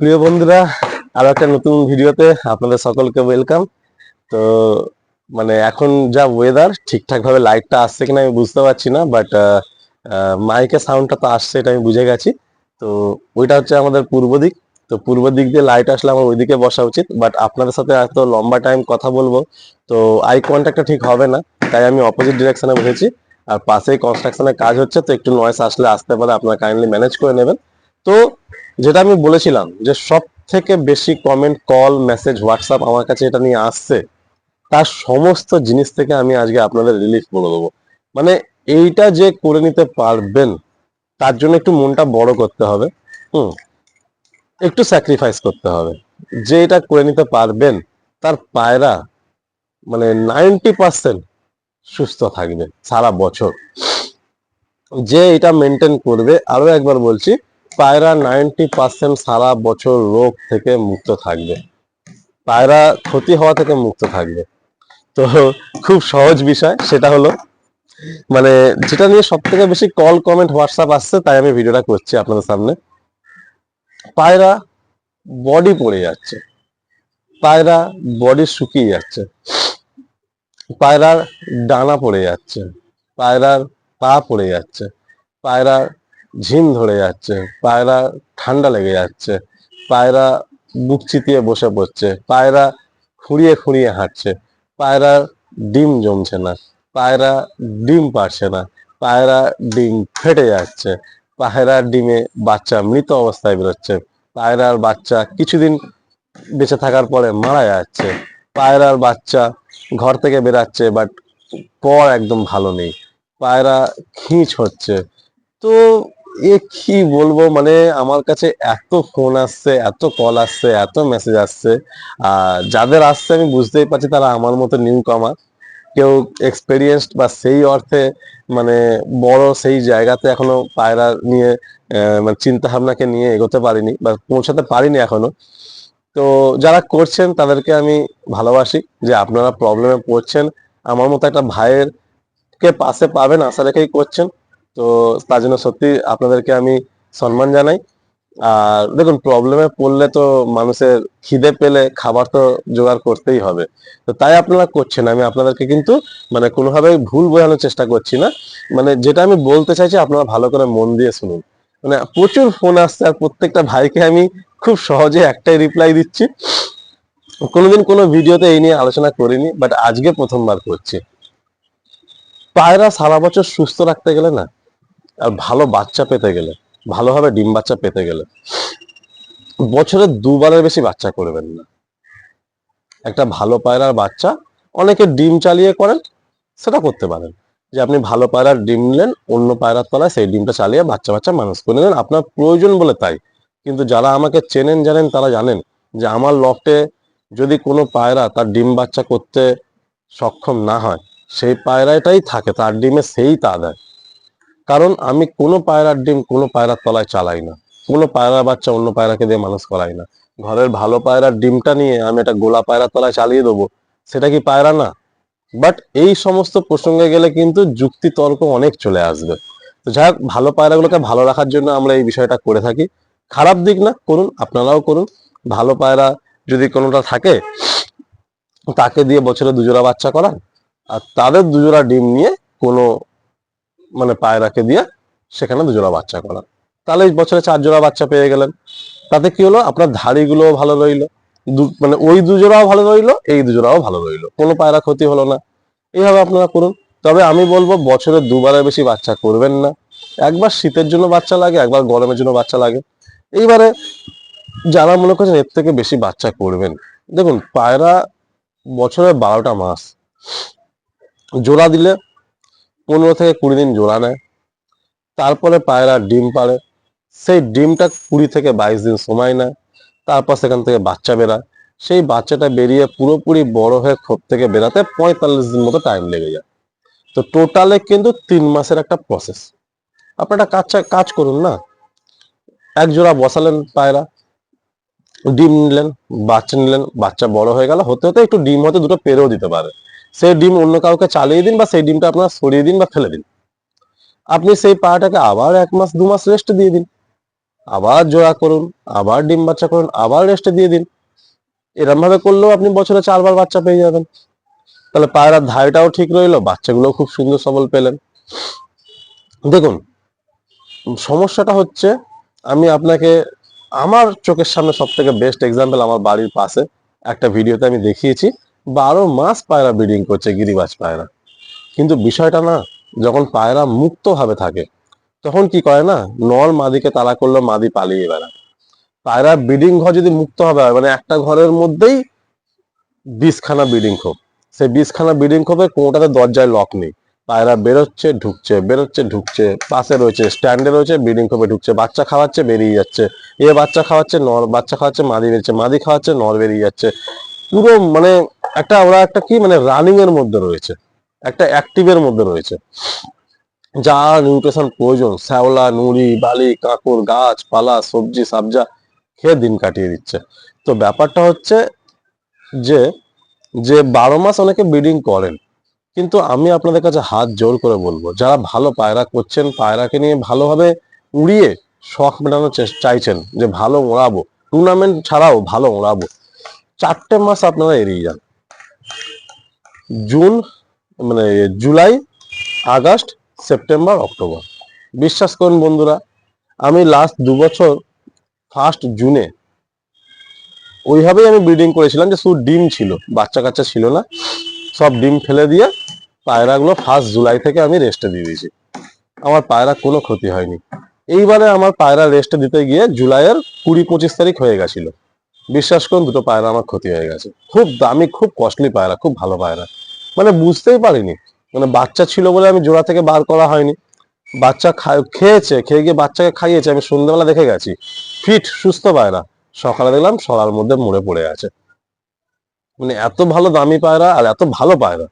প্রিয় বন্ধুরা, আরও একটা নতুন ভিডিওতে আপনাদের সকলকে ওয়েলকাম তো মানে এখন যা ওয়েদার ঠিকঠাক ভাবে লাইটটা আসছে কিনা আমি বুঝতে পারছি না বাট মাইকের সাউন্ডটা তো আসছে এটা আমি বুঝে গেছি। তো, ওইটা হচ্ছে আমাদের পূর্ব দিক। তো, পূর্ব দিক দিয়ে লাইট আসলে আমার ওইদিকে বসা উচিত বাট আপনাদের সাথে এত লম্বা টাইম কথা বলব। তো আই কন্ট্যাক্টটা ঠিক হবে না, তাই আমি অপোজিট ডিরেকশনে বসেছি। আর পাশেই কনস্ট্রাকশনের কাজ হচ্ছে, তো একটু নয়েস আসলে আসতে পারে, আপনারা কাইন্ডলি ম্যানেজ করে নেবেন। তো যেটা আমি বলেছিলাম যে সব থেকে বেশি কমেন্ট কল মেসেজ হোয়াটসঅ্যাপ আমার কাছে এটা নিয়ে আসছে, তার সমস্ত জিনিস থেকে আমি আজকে আপনাদের রিলিফ বলে দেবো। মানে এইটা যে করে নিতে পারবেন, তার জন্য একটু মনটা বড় করতে হবে, হুম, একটু স্যাক্রিফাইস করতে হবে। যে এটা করে নিতে পারবেন, তার পায়রা মানে নাইনটি পার্সেন্ট সুস্থ থাকবে সারা বছর। যে এটা মেনটেন করবে, আরও একবার বলছি পায়রা নাইনটি পার্সেন্ট সারা বছর রোগ থেকে মুক্ত থাকবে। পায়রা ক্ষতি হওয়া থেকে মুক্ত থাকবে। তো খুব সহজ বিষয় সেটা হলো মানে যেটা নিয়ে সব থেকে বেশি কল কমেন্ট হোয়াটসঅ্যাপ আসছে, তাই আমি ভিডিওটা করছি আপনাদের সামনে। পায়রা বডি পড়ে যাচ্ছে। পায়রা বডি শুকিয়ে যাচ্ছে। পায়রার ডানা পড়ে যাচ্ছে। পায়রার পা পড়ে যাচ্ছে। পায়রার ঝিম ধরে যাচ্ছে, পায়রা ঠান্ডা লেগে যাচ্ছে, পায়রা বুক চিতিয়ে বসে পড়ছে, পায়রা খুঁড়িয়ে খুঁড়িয়ে হাঁটছে পায়রা ডিম জমছে না, পায়রা ডিম পারছে না, পায়রা ডিম ফেটে যাচ্ছে পায়রার ডিমে বাচ্চা মৃত অবস্থায় বেরোচ্ছে, পায়রার বাচ্চা কিছুদিন বেঁচে থাকার পরে মারা যাচ্ছে, পায়রার বাচ্চা ঘর থেকে বেরাচ্ছে বাট পর একদম ভালো নেই, পায়রা খিঁচ হচ্ছে, তো এ কি বলব? মানে আমার কাছে এত ফোন আসছে, এত কল আসছে, এত মেসেজ আসছে। আর যাদের আসছে আমি বুঝতেই পারছি তারা আমার মতো নিউ কামার কেউ এক্সপেরিয়েন্সড বা সেই অর্থে মানে বড় সেই জায়গাতে এখনও পায়রা নিয়ে মানে চিন্তা ভাবনাকে নিয়ে এগোতে পারিনি বা পৌঁছাতে পারিনি এখনও। তো যারা করছেন তাদেরকে আমি ভালোবাসি যে আপনারা প্রবলেমে পড়ছেন। আমার মতো একটা ভাইয়ের কে পাশে পাবেন, আশা রেখেই করছেন। তো তার জন্য সত্যি আপনাদেরকে আমি সম্মান জানাই। আর দেখুন প্রবলেমে পড়লে তো মানুষের খিদে পেলে খাবার তো জোগাড় করতেই হবে। তো তাই আপনারা করছেন। আমি আপনাদেরকে কিন্তু মানে কোনোভাবে ভুল বোঝানোর চেষ্টা করছি না। মানে যেটা আমি বলতে চাইছি, আপনারা ভালো করে মন দিয়ে শুনুন। মানে প্রচুর ফোন আসছে আর প্রত্যেকটা ভাইকে আমি খুব সহজে একটাই রিপ্লাই দিচ্ছি। কোনোদিন কোনো ভিডিওতে এই নিয়ে আলোচনা করিনি বাট আজকে প্রথমবার করছি। পায়রা সারা বছর সুস্থ রাখতে গেলে না আর ভালো বাচ্চা পেতে গেলে, ভালোভাবে ডিম বাচ্চা পেতে গেলে বছরে দুবারের বেশি বাচ্চা করবেন না। একটা ভালো পায়রার বাচ্চা অনেকে ডিম চালিয়ে করেন, সেটা করতে পারেন। যে আপনি ভালো পায়রার ডিম নিলেন, অন্য পায়রার তলায় সেই ডিমটা চালিয়ে বাচ্চা বাচ্চা মানুষ করে নিলেন আপনার প্রয়োজন বলে তাই। কিন্তু যারা আমাকে চেনেন, জানেন, তারা জানেন যে আমার লফটে যদি কোনো পায়রা তার ডিম বাচ্চা করতে সক্ষম না হয়, সেই পায়রাটাই থাকে, তার ডিমে সেই তা দেয়। কারণ আমি কোনো পায়রার ডিম কোনো পায়রার তলায় চালাই না। কোনো পায়রার বাচ্চা অন্য পায়রাকে দিয়ে মানুষ করাই না। ঘরের ভালো পায়রার ডিমটা নিয়ে আমি একটা গোলা পায়রার তলায় চালিয়ে দেবো, সেটা কি পায়রা না? বাট এই সমস্ত প্রসঙ্গে গেলে কিন্তু যুক্তি তর্ক অনেক চলে আসবে। তো যাই হোক, ভালো পায়রাগুলোকে ভালো রাখার জন্য আমরা এই বিষয়টা করে থাকি। খারাপ দিক না, করুন, আপনারাও করুন। ভালো পায়রা যদি কোনোটা থাকে, তাকে দিয়ে বছরে দুজোড়া বাচ্চা করান। আর তাদের দুজোড়া ডিম নিয়ে কোনো মানে পায়রাকে দিয়ে সেখানে দুজোড়া বাচ্চা করান। তাহলে বছরে চার জোড়া বাচ্চা পেয়ে গেলেন। তাতে কি হলো? আপনার ধাড়িগুলোও ভালো রইল। মানে ওই দুজোড়াও ভালো রইল, এই দুজোড়াও ভালো রইল। কোনো পায়রা ক্ষতি হলো না। এইভাবে আপনারা করুন। তবে আমি বলব, বছরে দুবারের বেশি বাচ্চা করবেন না। একবার শীতের জন্য বাচ্চা লাগে, একবার গরমের জন্য বাচ্চা লাগে। এইবারে যারা মনে করছেন এর থেকে বেশি বাচ্চা করবেন, দেখুন, পায়রা বছরে বারোটা মাস। জোড়া দিলে পনেরো থেকে কুড়ি দিন জোড়া নেয়। তারপরে পায়রা ডিম পাড়ে। সেই ডিমটা কুড়ি থেকে বাইশ দিন সময় নেয়। তারপর সেখান থেকে বাচ্চা বেরায়। সেই বাচ্চাটা বেরিয়ে পুরোপুরি বড় হয়ে খোপ থেকে বেরাতে পঁয়তাল্লিশ দিন মতো টাইম লেগে যায়। তো টোটালে কিন্তু তিন মাসের একটা প্রসেস আপনারা কাজ কাজ করুন না। এক জোড়া বসালেন পায়রা, ডিম নিলেন, বাচ্চা নিলেন, বাচ্চা বড় হয়ে গেল। হতে হতে একটু ডিম হতে দুটো পেরেও দিতে পারে। সেই ডিম অন্য কাউকে চালিয়ে দিন বা সেই ডিমটা আপনার সরিয়ে দিন বা ফেলে দিন। আপনি সেই পাটাকে আবার এক মাস, দু মাস রেস্ট দিয়ে দিন। আবার জোড়া করুন, আবার ডিম বাচ্চা করুন, আবার রেস্টে দিয়ে দিন। এরম ভাবে করলেও আপনি বছরে চারবার বাচ্চা পেয়ে যাবেন। তাহলে পায়রার ধারটাও ঠিক রইল বাচ্চাগুলো খুব সুন্দর সবল পেলেন। দেখুন, সমস্যাটা হচ্ছে, আমি আপনাকে, আমার চোখের সামনে সব থেকে বেস্ট এক্সাম্পল আমার বাড়ির পাশে একটা ভিডিওতে আমি দেখিয়েছি। বারো মাস পায়রা ব্রিডিং করছে, গিরিবাজ পায়রা। কিন্তু বিষয়টা না, যখন পায়রা মুক্তভাবে থাকে, তখন কি করে না নর মাদিকে তাড়া করল, মাদি পালিয়ে বেড়ায়। পায়রা ব্রিডিং ঘর যদি মুক্ত হবে মানে একটা ঘরের মধ্যেই বিশখানা ব্রিডিং খোপ সেই বিশখানা ব্রিডিং খোপে কোনোটাতে দরজায় লক নেই। পায়রা বেরোচ্ছে, ঢুকছে বেরোচ্ছে, ঢুকছে, পাশে রয়েছে, স্ট্যান্ডে রয়েছে, ব্রিডিং খোপে ঢুকছে, বাচ্চা খাওয়াচ্ছে, বেরিয়ে যাচ্ছে। এ বাচ্চা খাওয়াচ্ছে, নর বাচ্চা খাওয়াচ্ছে, মাদি বেরিয়েছে, মাদি খাওয়াচ্ছে, নর বেরিয়ে যাচ্ছে। পুরো মানে একটা ওরা একটা কি মানে রানিং এর মধ্যে রয়েছে। একটা অ্যাক্টিভের মধ্যে রয়েছে। যা নিউট্রিশন প্রয়োজন, শ্যাওলা, নুড়ি, বালি কাঁকড় গাছ, পালা, সবজি, সাবজা খেয়ে দিন কাটিয়ে দিচ্ছে। তো ব্যাপারটা হচ্ছে যে যে বারো মাস অনেকে ব্রিডিং করেন, কিন্তু আমি আপনাদের কাছে হাত জোর করে বলব, যারা ভালো পায়রা করছেন, পায়রাকে নিয়ে ভালোভাবে উড়িয়ে শখ মেটানোর চাইছেন যে ভালো ওড়াবো। টুর্নামেন্ট ছাড়াও ভালো ওড়াবো। চারটে মাস আপনারা এড়িয়ে যান। জুন মানে জুলাই, আগস্ট, সেপ্টেম্বর, অক্টোবর। বিশ্বাস করুন বন্ধুরা, আমি লাস্ট দু বছর ফার্স্ট জুনে ওইভাবেই আমি ব্রিডিং করেছিলাম যে শুধু ডিম ছিল, বাচ্চা কাচ্চা ছিল না। সব ডিম ফেলে দিয়ে পায়রাগুলো ফার্স্ট জুলাই থেকে আমি রেস্টে দিয়ে দিয়েছি। আমার পায়রা কোনো ক্ষতি হয়নি। এইবারে আমার পায়রা রেস্টে দিতে গিয়ে জুলাইয়ের কুড়ি পঁচিশ তারিখ হয়ে গেছিল। বিশ্বাস করুন, দুটো পায়রা আমার ক্ষতি হয়ে গেছে। খুব দামি, খুব কস্টলি পায়রা, খুব ভালো পায়রা। মানে বুঝতেই পারিনি। মানে বাচ্চা ছিল বলে আমি জোড়া থেকে বার করা হয়নি। বাচ্চা খেয়েছে, খেয়ে গিয়ে বাচ্চাকে খাইয়েছে, আমি সন্ধ্যেবেলা দেখে গেছি। ফিট, সুস্থ পায়রা। সকালে দেখলাম সরার মধ্যে মরে পড়ে আছে। মানে এত ভালো দামি পায়রা আর এত ভালো পায়রা।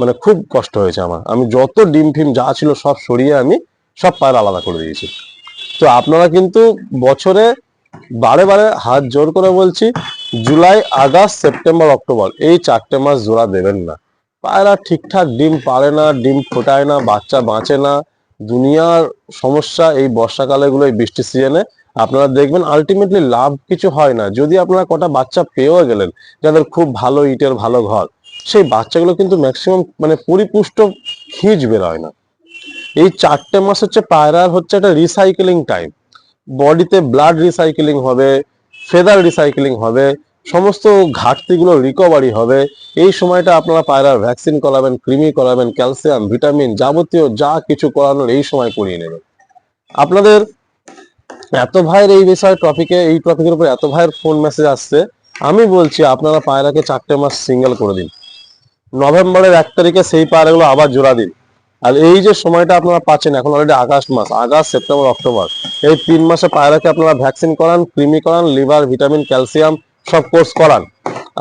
মানে খুব কষ্ট হয়েছে আমার। আমি যত ডিম ফিম যা ছিল সব সরিয়ে আমি সব পায়রা আলাদা করে দিয়েছি। তো আপনারা কিন্তু বছরে বারে বারে হাত জোর করে বলছি, জুলাই, আগস্ট, সেপ্টেম্বর, অক্টোবর, এই চারটে মাস জোড়া দেবেন না। পায়রা ঠিকঠাক ডিম পারে না, ডিম ফোটায় না, বাচ্চা বাঁচে না। দুনিয়ার সমস্যা এই বর্ষাকালে গুলো, এই বৃষ্টির সিজনে আপনারা দেখবেন আলটিমেটলি লাভ কিছু হয় না। যদি আপনারা কটা বাচ্চা পেয়েও গেলেন, যাদের খুব ভালো ইটের ভালো ঘর, সেই বাচ্চাগুলো কিন্তু ম্যাক্সিমাম মানে পরিপুষ্ট খিঁচ বেরোয় না। এই চারটে মাস হচ্ছে পায়রার হচ্ছে একটা রিসাইকেলিং টাইম বডিতে ব্লাড রিসাইকেলিং হবে ফেদার রিসাইকেলিং হবে, সমস্ত ঘাটতিগুলো রিকভারি হবে। এই সময়টা আপনারা পায়রার ভ্যাকসিন করাবেন, কৃমি করাবেন ক্যালসিয়াম ভিটামিন যাবতীয় যা কিছু করানোর এই সময় করিয়ে নেবেন। আপনাদের এত ভাইয়ের এই বিষয় টপিকে এই টপিকের উপর এত ভাইয়ের ফোন মেসেজ আসছে, আমি বলছি আপনারা পায়রাকে চারটে মাস সিঙ্গেল করে দিন। নভেম্বরের এক তারিখে সেই পায়রাগুলো আবার জোড়া দিন। আর এই যে সময়টা আপনারা পাচ্ছেন, এখন অলরেডি আগস্ট মাস, আগস্ট, সেপ্টেম্বর, অক্টোবর, এই তিন মাসে পায়রাকে আপনারা ভ্যাকসিন করান, কৃমি করান লিভার ভিটামিন ক্যালসিয়াম সব কোর্স করান।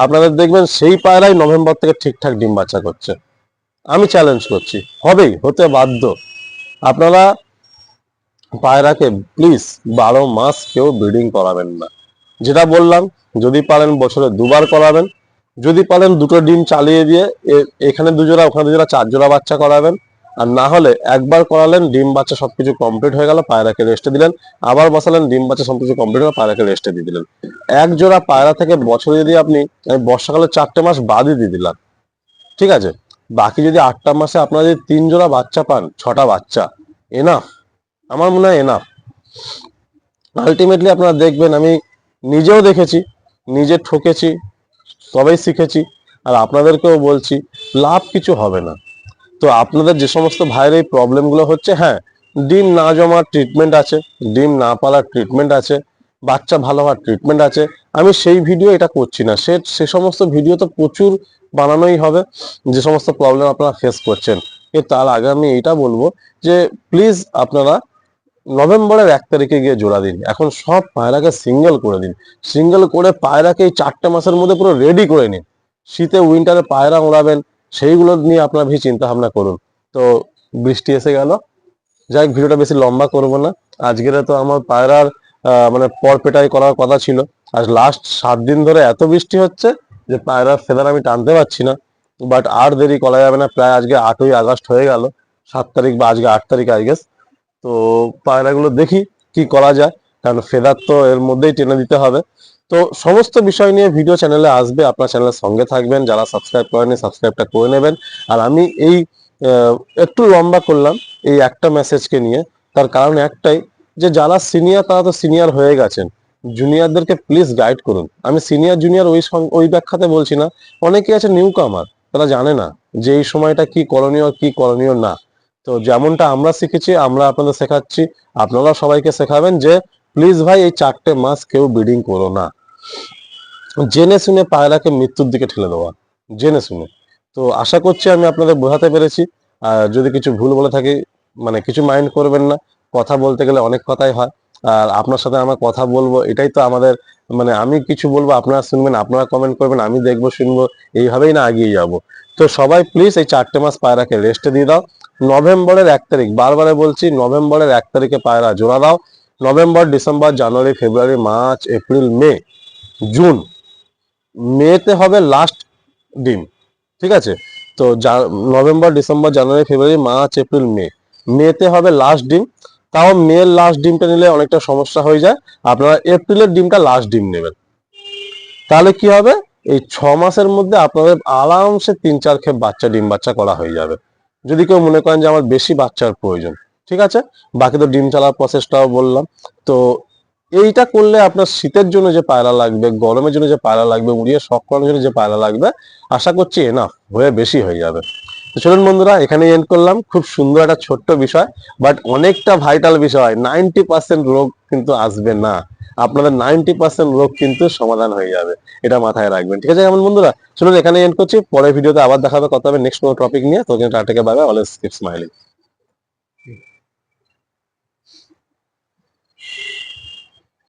আপনাদের দেখবেন সেই পায়রাই নভেম্বর থেকে ঠিকঠাক ডিম বাচ্চা করছে। আমি চ্যালেঞ্জ করছি, হবেই, হতে বাধ্য। আপনারা পায়রাকে প্লিজ বারো মাস কেউ ব্রিডিং করাবেন না। যেটা বললাম, যদি পারেন বছরে দুবার করাবেন, যদি পারেন দুটো ডিম চালিয়ে দিয়ে এখানে দুজোড়া, ওখানে দুজোড়া চার জোড়া বাচ্চা করাবেন আর না হলে একবার করালেন, ডিম বাচ্চা সবকিছু কমপ্লিট হয়ে গেল পায়রাকে রেস্টে দিলেন। আবার বসালেন, ডিম বাচ্চা সবকিছু কমপ্লিট হয়ে পায়রাকে রেস্টে দিয়ে দিলেন। এক জোড়া পায়রা থেকে বছরে যদি আপনি বর্ষাকালে চারটে মাস বাদই দিয়ে দিলাম। ঠিক আছে? বাকি যদি আটটা মাসে আপনারা যদি তিন জোড়া বাচ্চা পান, ছটা বাচ্চা এনাফ আমার মনে হয় এনাফ আলটিমেটলি আপনারা দেখবেন, আমি নিজেও দেখেছি, নিজে ঠকেছি, সবাই শিখেছি, আর আপনাদেরকেও বলছি, লাভ কিছু হবে না। তো আপনাদের যে সমস্ত ভাইয়ের এই প্রবলেমগুলো হচ্ছে হ্যাঁ ডিম না জমার ট্রিটমেন্ট আছে, ডিম না পালার ট্রিটমেন্ট আছে, বাচ্চা ভালো হওয়ার ট্রিটমেন্ট আছে। আমি সেই ভিডিও এটা করছি না। সে সে সমস্ত ভিডিও তো প্রচুর বানানোই হবে, যে সমস্ত প্রবলেম আপনারা ফেস করছেন। এ, তার আগে আমি এটা বলব যে প্লিজ আপনারা নভেম্বরের এক তারিখে গিয়ে জোড়া দিন। এখন সব পায়রাকে সিঙ্গেল করে দিন। সিঙ্গেল করে পায়রাকে এই চারটে মাসের মধ্যে পুরো রেডি করে নিন। শীতে উইন্টারে পায়রা ওড়াবেন সেইগুলো নিয়ে আপনারা বেশি চিন্তা ভাবনা করুন। তো বৃষ্টি এসে গেল। যাই ভিডিওটা বেশি লম্বা করব না। আজকের তো আমার পায়রার মানে পরপেটাই করার কথা ছিল। আজ লাস্ট সাত দিন ধরে এত বৃষ্টি হচ্ছে যে পায়রার ফেদার আমি টানতে পারছি না। বাট আর দেরি করা যাবে না। প্রায় আজকে আটই আগস্ট হয়ে গেল। সাত তারিখ বা আজকে আট তারিখ আই গেস তো পায়রাগুলো দেখি কি করা যায়। কারণ ফেদার তো এর মধ্যেই টেনে দিতে হবে। তো সমস্ত বিষয় নিয়ে ভিডিও চ্যানেলে আসবে, আপনার চ্যানেলের সঙ্গে থাকবেন, যারা সাবস্ক্রাইব করেনি সাবস্ক্রাইবটা করে নেবেন। আর আমি এই একটু লম্বা করলাম এই একটা মেসেজকে নিয়ে। তার কারণ একটাই, যে যারা সিনিয়র তারা তো সিনিয়র হয়ে গেছেন। জুনিয়রদেরকে প্লিজ গাইড করুন। আমি সিনিয়র জুনিয়র ওই ওই ব্যাখ্যাতে বলছি না। অনেকেই আছে নিউ কামার তারা জানে না যে এই সময়টা কি করণীয় কি করণীয় না। তো যেমনটা আমরা শিখেছি, আমরা আপনাদের শেখাচ্ছি। আপনারা সবাইকে শেখাবেন যে প্লিজ ভাই, এই চারটে মাস কেউ ব্রিডিং করো না। জেনে শুনে পায়রাকে মৃত্যুর দিকে ঠেলে দেওয়া, জেনে শুনে। তো আশা করছি আমি আপনাদের বোঝাতে পেরেছি। আর যদি কিছু ভুল বলে থাকি মানে কিছু মাইন্ড করবেন না, কথা বলতে গেলে অনেক কথাই হয়। আর আপনার সাথে আমার কথা বলব, এটাই তো আমাদের মানে আমি কিছু বলব, আপনারা শুনবেন, আপনারা কমেন্ট করবেন, আমি দেখব, শুনব, এইভাবেই না এগিয়ে যাব। তো সবাই প্লিজ এই চারটে মাস পায়রাকে রেস্টে দিয়ে দাও। নভেম্বরের এক তারিখ, বারবারে বলছি, নভেম্বরের এক তারিখে পায়রা জোড়া দাও। November, December, January, February, March, April, May June. মেতে হবে লাস্ট ডিম ঠিক আছে? তো November, December, January, February, March, April, May. মেতে হবে লাস্ট ডিম তাও মের লাস্ট ডিমটা নিলে অনেকটা সমস্যা হয়ে যায়। আপনারা এপ্রিলের ডিমটা লাস্ট ডিম নেবেন। তাহলে কি হবে? এই ছ মাসের মধ্যে আপনাদের আরামসে তিন চার খেপ বাচ্চা, ডিম বাচ্চা করা হয়ে যাবে। যদি কেউ মনে করেন যে আমার বেশি বাচ্চার প্রয়োজন, ঠিক আছে? বাকি তো ডিম চালার প্রসেসটাও বললাম। তো এইটা করলে আপনার শীতের জন্য যে পায়রা লাগবে, গরমের জন্য যে পায়রা লাগবে, উড়িয়ে শখ করানোর জন্য যে পায়রা লাগবে, আশা করছি এনাফ হয়ে বেশি হয়ে যাবে। চলুন বন্ধুরা এখানে এন্ড করলাম। খুব সুন্দর একটা ছোট্ট বিষয় বাট অনেকটা ভাইটাল বিষয় নাইনটি পার্সেন্ট রোগ কিন্তু আসবে না। আপনাদের নাইনটি পার্সেন্ট রোগ কিন্তু সমাধান হয়ে যাবে। এটা মাথায় রাখবেন। ঠিক আছে, কেমন বন্ধুরা? চলুন এখানে এন্ড করছি। পরের ভিডিওতে আবার দেখাবে, কথা হবে নেক্সট কোনো টপিক নিয়ে। তো টাটাকে বাবা অলওয়েজ কিপ স্মাইলিং